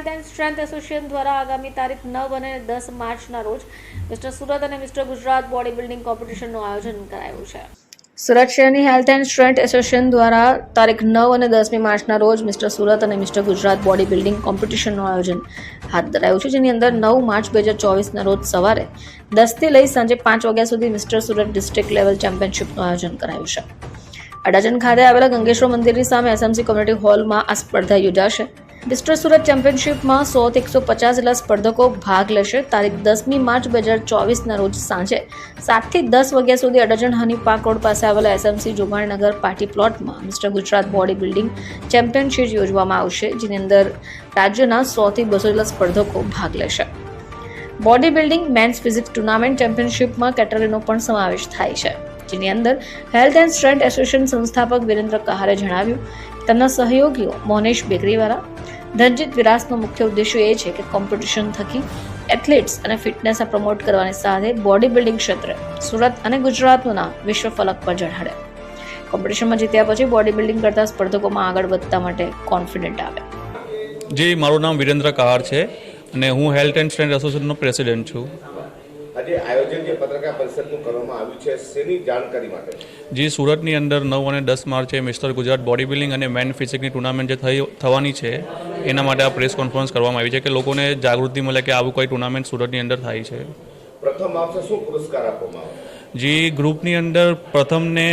Health and strength association દ્વારા આગામી તારીખ નવ અને દસ માર્ચના રોજ મિસ્ટર સુરત અને મિસ્ટર ગુજરાત બોડી બિલ્ડિંગ કોમ્પિટિશનનું આયોજન કરાયું છે. સુરત શહેરની હેલ્થ એન્ડ સ્ટ્રેન્થ એસોસિએશન દ્વારા તારીખ નવ અને દસમી માર્ચના રોજ મિસ્ટર સુરત અને મિસ્ટર ગુજરાત બોડી બિલ્ડિંગ કોમ્પિટિશનનું આયોજન હાથ ધરાયું છે, જેની અંદર નવ માર્ચ બે હજાર ચોવીસના રોજ સવારે દસથી લઈ સાંજે પાંચ વાગ્યા સુધી મિસ્ટર સુરત ડિસ્ટ્રિક્ટ લેવલ ચેમ્પિયનશિપનું આયોજન કરાયું છે. અડાજણ ખાતે આવેલા ગંગેશ્વર મંદિરની સામે એસએમસી કોમ્યુનિટી હોલમાં આ સ્પર્ધા યોજાશે. મિસ્ટર સુરત ચેમ્પિયનશિપમાં સોથી એકસો પચાસ જેટલા સ્પર્ધકો ભાગ લેશે. તારીખ દસમી માર્ચ બે હજાર ચોવીસના રોજ સાંજે સાતથી દસ વાગ્યા સુધી અડજણ હની પાર્ક રોડ પાસે આવેલા એસએમસી જોગાણીનગર પાર્ટી પ્લોટમાં mister Gujarat body building championship યોજવામાં આવશે, જેની અંદર રાજ્યના સોથી બસો જેટલા સ્પર્ધકો ભાગ લેશે. Body building mens physics tournament ચેમ્પિયનશિપમાં કેટેગરીનો પણ સમાવેશ થાય છે, જેની અંદર હેલ્થ એન્ડ સ્ટ્રેન્થ એસોસિએશન સંસ્થાપક વિરેન્દ્ર કહારે જણાવ્યું. તેમના સહયોગીઓ મોનેશ બેકરીવાળા ધનજીત વિરાસનો મુખ્ય ઉદ્દેશ્ય એ છે કે કોમ્પિટિશન થકી એથ્લેટ્સ અને ફિટનેસને પ્રમોટ કરવાની સાથે બોડી બિલ્ડિંગ ક્ષેત્રે સુરત અને ગુજરાતનું નામ વિશ્વ ફલક પર ચઢાડે કોમ્પિટિશનમાં જીત્યા પછી બોડી બિલ્ડિંગ કરતા સ્પર્ધકોમાં આગળ વધતા માટે કોન્ફિડન્ટ આવે. જી મારું નામ વિરેન્દ્ર કહાર છે અને હું હેલ્થ એન્ડ સ્ટ્રેન્થ એસોસિએશનનો પ્રેસિડેન્ટ છું. આજે આયોજન જે પત્રકાર પરિષદનું કરવામાં આવ્યું છે શેની જાણકારી માટે? જી સુરતની અંદર નવ અને દસ માર્ચે મિસ્ટર ગુજરાત બોડી બિલ્ડિંગ અને મેન ફિઝિકની ટુર્નામેન્ટ જે થઈ થવાની છે એના માટે આ પ્રેસ કોન્ફરન્સ કરવામાં આવી છે કે લોકોને જાગૃતિ મળે કે આવું કોઈ ટુર્નામેન્ટ સુરતની અંદર થાય છે. પ્રથમ આવશે શું પુરસ્કાર આપવામાં જી ગ્રુપની અંદર પ્રથમને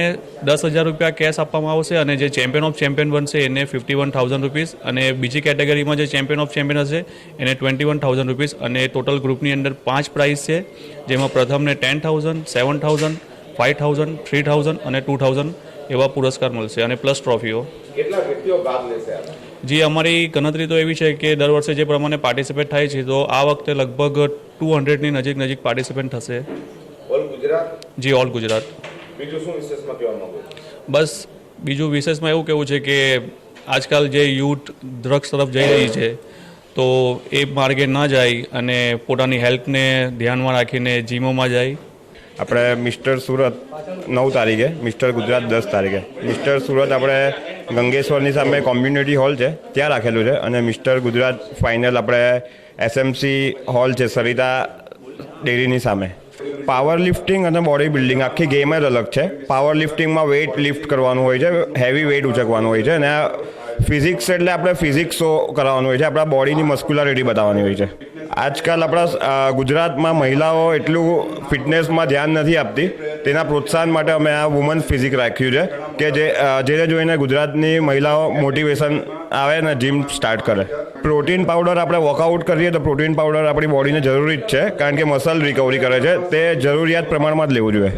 દસ હજાર રૂપિયા કેશ આપવામાં આવશે અને જે ચેમ્પિયન ઓફ ચેમ્પિયન બનશે એને ફિફ્ટી વન થાઉઝન્ડ રૂપીઝ અને બીજી કેટેગરીમાં જે ચેમ્પિયન ઓફ ચેમ્પિયન હશે એને ટ્વેન્ટી વન થાઉઝન્ડ રૂપીઝ અને ટોટલ ગ્રુપની અંદર પાંચ પ્રાઇઝ છે જેમાં પ્રથમને ten thousand seven thousand five thousand three thousand અને ટુ થાઉઝન્ડ એવા પુરસ્કાર મળશે અને પ્લસ ટ્રોફીઓ જી અમારી ગણતરી તો એવી છે કે દર વર્ષે જે પ્રમાણે પાર્ટિસિપેટ થાય છે તો આ વખતે લગભગ ટુ હંડ્રેડની નજીક નજીક પાર્ટિસિપેન્ટ થશે. જી ઓલ ગુજરાત. બસ બીજું વિશેષમાં એવું કહેવું છે કે આજકાલ જે યુથ ડ્રગ્સ તરફ જઈ રહી છે તો એ માર્ગે ન જાય અને પોતાની હેલ્થને ધ્યાનમાં રાખીને જીમોમાં જાય. આપણે મિસ્ટર સુરત નવ તારીખે, મિસ્ટર ગુજરાત દસ તારીખે. મિસ્ટર સુરત આપણે ગંગેશ્વરની સામે કોમ્યુનિટી હોલ છે, ત્યાં રાખેલું છે અને મિસ્ટર ગુજરાત ફાઇનલ આપણે એસએમસી હોલ છે, સરિતા ડેરીની સામે. પાવર લિફ્ટિંગ અને બોડી બિલ્ડિંગ આખી ગેમ જ અલગ છે. પાવર લિફ્ટિંગમાં વેઇટ લિફ્ટ કરવાનું હોય છે હેવી વેઇટ ઉચકવાનું હોય છે અને ફિઝિક્સ એટલે આપણે ફિઝિક્સ શો કરાવવાનું હોય છે. આપણા બોડીની મસ્ક્યુલારિટી બતાવવાની હોય છે. આજકાલ આપણા ગુજરાતમાં મહિલાઓ એટલું ફિટનેસમાં ધ્યાન નથી આપતી. તેના પ્રોત્સાહન માટે અમે આ વુમન ફિઝિક રાખ્યું છે કે જે જેને જોઈને ગુજરાતની મહિલાઓ મોટિવેશન આવે ને જીમ સ્ટાર્ટ કરે. પ્રોટીન પાવડર આપણે વર્કઆઉટ કરીએ તો પ્રોટીન પાવડર આપણી બોડીને જરૂરી જ છે. કારણ કે મસલ રિકવરી કરે છે. તે જરૂરિયાત પ્રમાણમાં જ લેવું જોઈએ.